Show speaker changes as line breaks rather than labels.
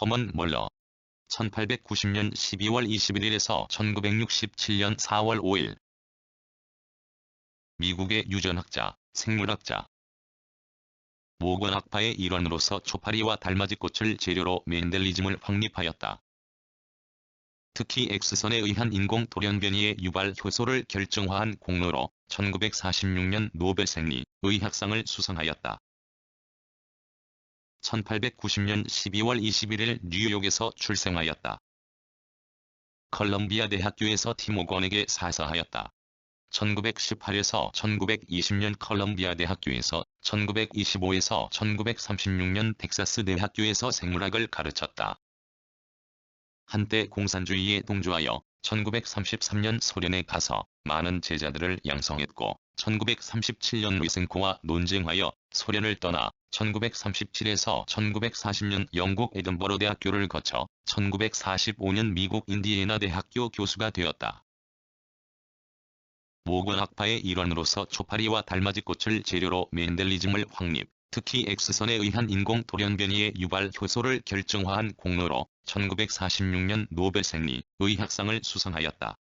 허먼 멀러 1890년 12월 21일에서 1967년 4월 5일 미국의 유전학자, 생물학자 모건학파의 일원으로서 초파리와 달맞이꽃을 재료로 맨델리즘을 확립하였다. 특히 X선에 의한 인공 돌연변이의 유발 효소를 결정화한 공로로 1946년 노벨 생리 의학상을 수상하였다. 1890년 12월 21일 뉴욕에서 출생하였다. 컬럼비아 대학교에서 티모건에게 사사하였다. 1918에서 1920년 컬럼비아 대학교에서 1925에서 1936년 텍사스 대학교에서 생물학을 가르쳤다. 한때 공산주의에 동조하여 1933년 소련에 가서 많은 제자들을 양성했고 1937년 리센코와 논쟁하여 소련을 떠나 1937에서 1940년 영국 에든버러 대학교를 거쳐 1945년 미국 인디애나 대학교 교수가 되었다. 모건 학파의 일원으로서 초파리와 달맞이꽃을 재료로 맨델리즘을 확립, 특히 X선에 의한 인공 돌연변이의 유발 효소를 결정화한 공로로 1946년 노벨 생리 의학상을 수상하였다.